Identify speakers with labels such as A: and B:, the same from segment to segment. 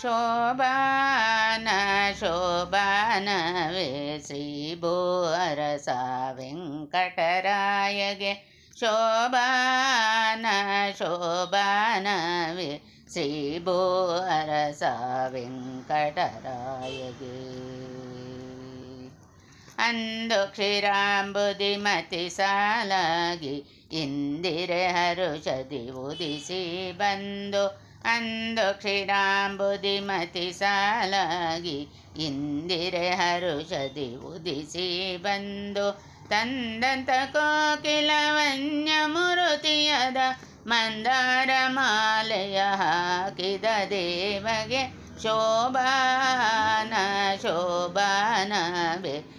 A: ಶೋಭಾನ ಶೋಭಾನವೇ ಶ್ರೀ ಭೂವರಸ ವೆಂಕಟರಾಯಗೆ ಶೋಭಾನ ಶೋಭಾನವೇ ಶ್ರೀ ಭೂವರಸ ವೆಂಕಟರಾಯಗೆ ಅಂದು ಕ್ಷೀರಾಂಬುದಿಮತಿ ಸಾಲಾಗಿ, ಇಂದಿರೆ ಹರುಷದಿ ಉದಿಸಿ ಬಂದು ಅಂದು ಕ್ಷೀರಾಂಬುದಿಮತಿ ಸಾಲಾಗಿ ಇಂದಿರೆ ಹರುಷದಿ ಉದಿಸಿ ಬಂದು ತಂದಂತ ಕೋಕಿಲವನ್ಯ ಮುರುತಿಯದ ಮಂದಾರ ಮಾಲೆಯ ಹಾಕಿದ ದೇವಗೆ ಶೋಭಾನ, ಶೋಭಾನವೇ.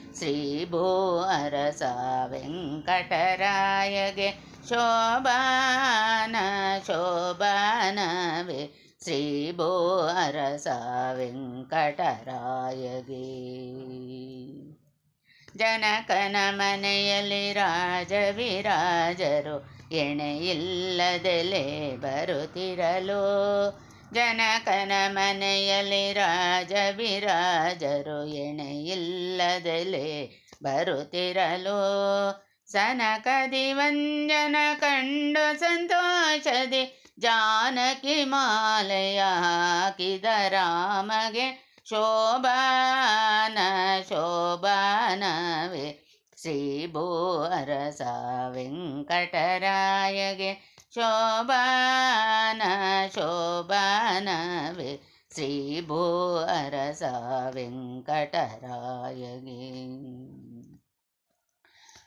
A: ಅರಸ ವೆಂಕಟರಾಯಗೆ ಶೋಭಾನ ಶೋಭಾನವೇ. ಶ್ರೀ ಅರಸ ವೆಂಕಟರಾಯಗೆ. ಜನಕನ ಮನೆಯಲ್ಲಿ ರಾಜವಿರಾಜರು ಎಣೆಯಿಲ್ಲದೆಲೆ ಬರುತ್ತಿರಲು ಜನಕನ ಮನೆಯಲ್ಲಿ ರಾಜವಿರಾಜರು ಎಣೆಯಿಲ್ಲದೆಲೆ ಬರುತ್ತಿರಲು. ಸನಕದಿ ವಂಜನ ಕಂಡು ಸಂತೋಷದಿ ಜಾನಕಿ ಮಾಲೆಯ ಹಾಕಿದ ರಾಮಗೆ ಶೋಭಾನ, ಶೋಭಾನವೇ ಶ್ರೀ ಭೂ ಅರಸ ವೆಂಕಟರಾಯಗೆ ಶೋಭಾನ ಶೋಭಾನವೇ ಶ್ರೀ ಭೂ ಅರಸ ವೆಂಕಟರಾಯಗೆ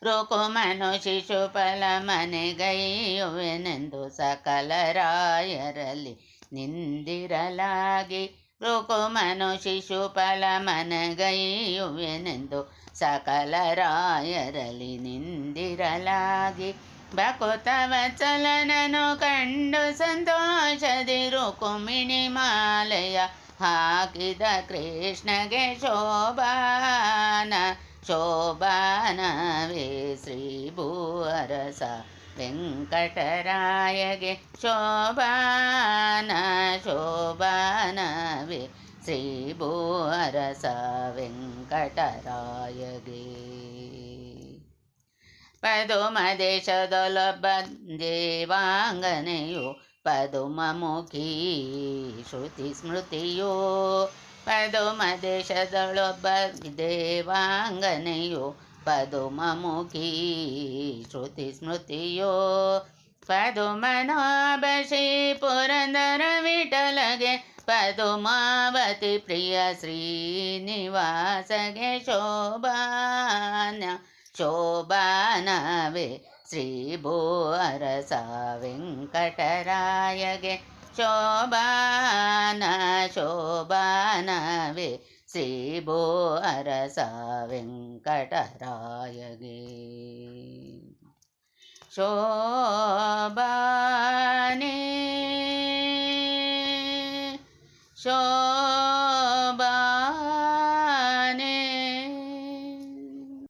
A: ರುಕುಮನು ಶಿಶುಫಲ ಮನೆಗೈಯುವೆನೆಂದು ಸಕಲ ರಾಯರಲ್ಲಿ ನಿಂದಿರಲಾಗಿ ರುಕುಮನು ಶಿಶುಫಲ ಮನಗೈಯುವೆನೆಂದು ಸಕಲ ರಾಯರಲ್ಲಿ ನಿಂದಿರಲಾಗಿ ಬಕುತವಚಲನನು ಕಂಡು ಸಂತೋಷದಿ ರುಕುಮಿಣಿ ಮಾಲೆಯ ಹಾಕಿದ ಕೃಷ್ಣಗೆ ಶೋಭಾನ, ಶೋಭಾನವೇ ಶ್ರೀ ಭೂವರಸ ವೆಂಕಟರಾಯಗೆ ಶೋಭಾನ ಶೋಭಾನವೇ ಶ್ರೀ ಭೂವರಸ ವೆಂಕಟರಾಯಗೆ ಪದುಮ ದೇಶದೊಲೊಬ್ಬ ದೇವಾಂಗನೆಯು ಪದುಮಮುಖಿ ಶ್ರುತಿ ಸ್ಮೃತಿಯೋ ಪದುಮ ದೇಶದೊಳೊಬ್ಬ ದೇವಾಂಗನೆಯು पदुममुखी श्रुतिस्मृतियो स्मृतियो। पदुमनोभश्री पुरन्दर विठलगे पदुमावती प्रिय श्रीनिवासगे शोभान। शोभानवे श्रीभो अरसा वेङ्कटरायगे। शोभान शोभानवे शिबो अरस वेङ्कटराय गे शोबनि शो